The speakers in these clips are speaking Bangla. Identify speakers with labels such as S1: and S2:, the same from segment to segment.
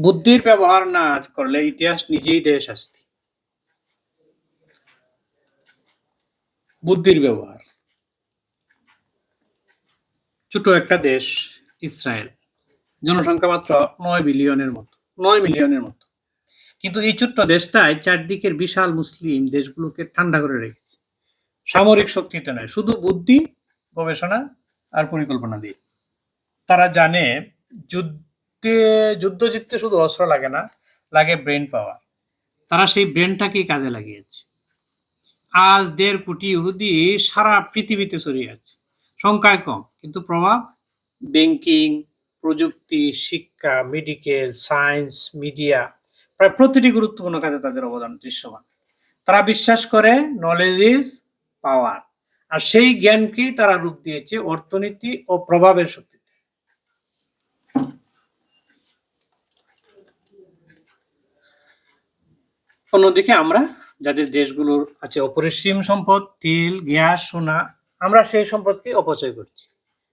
S1: বুদ্ধির ব্যবহার না করলে ইতিহাস নিজেই দেয় শাস্তি। বুদ্ধির ব্যবহার। ছোট একটা দেশ, ইসরায়েল। জনসংখ্যা মাত্র নয় বিলিয়নের মতো, নয় মিলিয়নের মতো। কিন্তু এই ছোট্ট দেশটায় চারদিকের বিশাল মুসলিম দেশগুলোকে ঠান্ডা করে রেখেছে। সামরিক শক্তিতে নয়, শুধু বুদ্ধি, গবেষণা আর পরিকল্পনা দিয়ে। তারা জানে যুদ্ধে যুদ্ধ জিততে শুধু অস্ত্র লাগে না, লাগে ব্রেন পাওয়ার তারা সেই ব্রেনটাকেই কাজে লাগিয়েছে। আজ দেড় কোটি ইহুদি সারা পৃথিবীতে ছড়িয়ে আছে। সংখ্যায় কম, কিন্তু প্রভাব? ব্যাংকিং প্রযুক্তি, শিক্ষা মেডিকেল সায়েন্স মিডিয়া প্রায় প্রতিটি গুরুত্বপূর্ণ কাজে তাদের অবদান দৃশ্যমান। তারা বিশ্বাস করে নলেজ ইজ পাওয়ার আর সেই জ্ঞানকেই তারা রূপ দিয়েছে অর্থনীতি ও প্রভাবের শক্তি। অন্যদিকে আমরা যাদের দেশগুলোর আছে অপরিসীম সম্পদ, তেল, গ্যাস, সোনা, আমরা সেই সম্পদকে অপচয় করছি।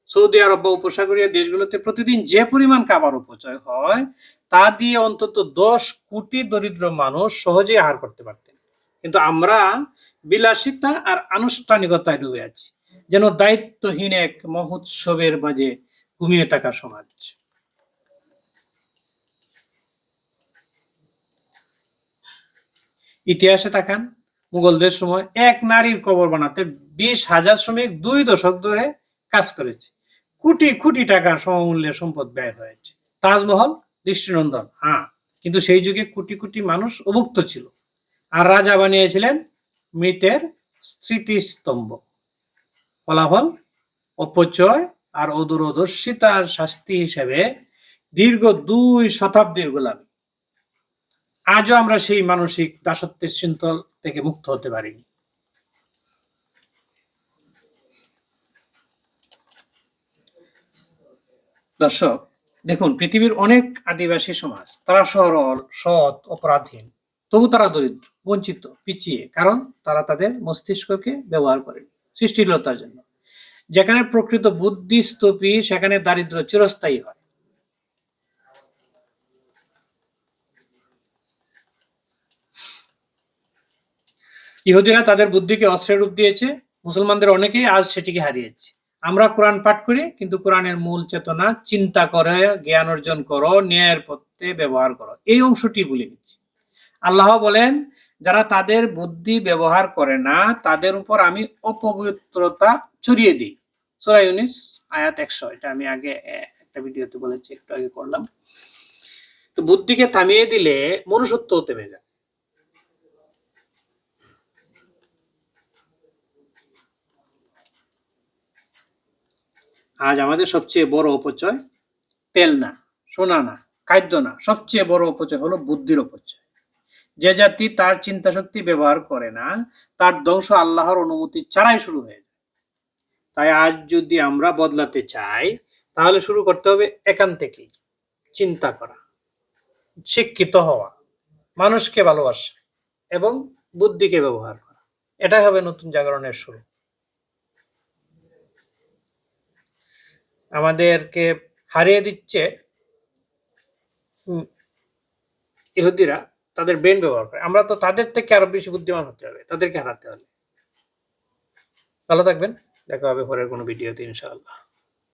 S1: সৌদি আরব বা উপসাগরীয় দেশগুলোতে প্রতিদিন যে পরিমাণ খাবার অপচয় হয়, তা দিয়ে অন্তত দশ কোটি দরিদ্র মানুষ সহজেই আহার করতে পারতেন। কিন্তু আমরা বিলাসিতা আর আনুষ্ঠানিকতায় ডুবে আছি, যেন দায়িত্বহীন এক মহোৎসবের মাঝে ঘুমিয়ে থাকা সমাজ। ইতিহাসে তাকান, মুঘলদের সময় এক নারীর কবর বানাতে বিশ হাজার শ্রমিক দুই দশক ধরে কাজ করেছে। কোটি কোটি টাকার সমমূল্যের সম্পদ ব্যয় হয়েছে। তাজমহল দৃষ্টিনন্দন হ্যাঁ কিন্তু সেই যুগে কোটি কোটি মানুষ অভুক্ত ছিল। আর রাজা বানিয়েছিলেন মৃতের স্মৃতিস্তম্ভ। ফলাফল, অপচয় আর অদূরদর্শিতার শাস্তি হিসেবে দীর্ঘ দুই শতাব্দীর গোলামী। আজও আমরা সেই মানসিক দাসত্বের শৃঙ্খল থেকে মুক্ত হতে পারিনি দর্শক, দেখুন, পৃথিবীর অনেক আদিবাসী সমাজ, তারা সরল, সৎ, অপরাধহীন, তবু তারা দরিদ্র, বঞ্চিত, পিছিয়ে, কারণ তারা তাদের মস্তিষ্ককে ব্যবহার করে সৃষ্টিলতার জন্য। যেখানে প্রকৃত বুদ্ধি স্তূপী সেখানে দারিদ্র চিরস্থায়ী হয়। ইহুদিরা তাদের বুদ্ধিকে অস্ত্রের রূপ দিয়েছে, মুসলমানদের অনেকেই আজ সেটিকে হারিয়েছে। আমরা কোরআন পাঠ করি, কিন্তু কোরআনের মূল চেতনা, চিন্তা করে, জ্ঞান অর্জন করো, ন্যায়ের পথে ব্যবহার করো। এই অংশটি ভুলে গেছি আল্লাহ বলেন, যারা তাদের বুদ্ধি ব্যবহার করে না, তাদের উপর আমি অপবিত্রতা ছড়িয়ে দিই। সোরা ইউনিস, আয়াত একশো। এটা আমি আগে একটা ভিডিওতে বলেছি, একটু আগে করলাম। তো বুদ্ধিকে থামিয়ে দিলে মনুষ্যত্ব থেমে যায় আজ আমাদের সবচেয়ে বড় অপচয় তেল না সোনা না খাদ্য না সবচেয়ে বড় অপচয় হলো বুদ্ধির অপচয়। যে জাতি তার চিন্তা শক্তি ব্যবহার করে না, তার ধ্বংস আল্লাহর অনুমতি ছাড়াই শুরু হয়ে যায়। তাই আজ যদি আমরা বদলাতে চাই, তাহলে শুরু করতে হবে এখান থেকেই। চিন্তা করা, শিক্ষিত হওয়া, মানুষকে ভালোবাসা এবং বুদ্ধিকে ব্যবহার করা। এটাই হবে নতুন জাগরণের শুরু। আমাদেরকে হারিয়ে দিচ্ছে ইহুদিরা তাদের ব্রেন ব্যবহার করে। আমরা তো তাদের থেকে আরও বেশি বুদ্ধিমান হতে হবে, তাদেরকে হারাতে হবে ভালো থাকবেন, দেখা হবে পরের কোনো ভিডিওতে, ইনশাআল্লাহ।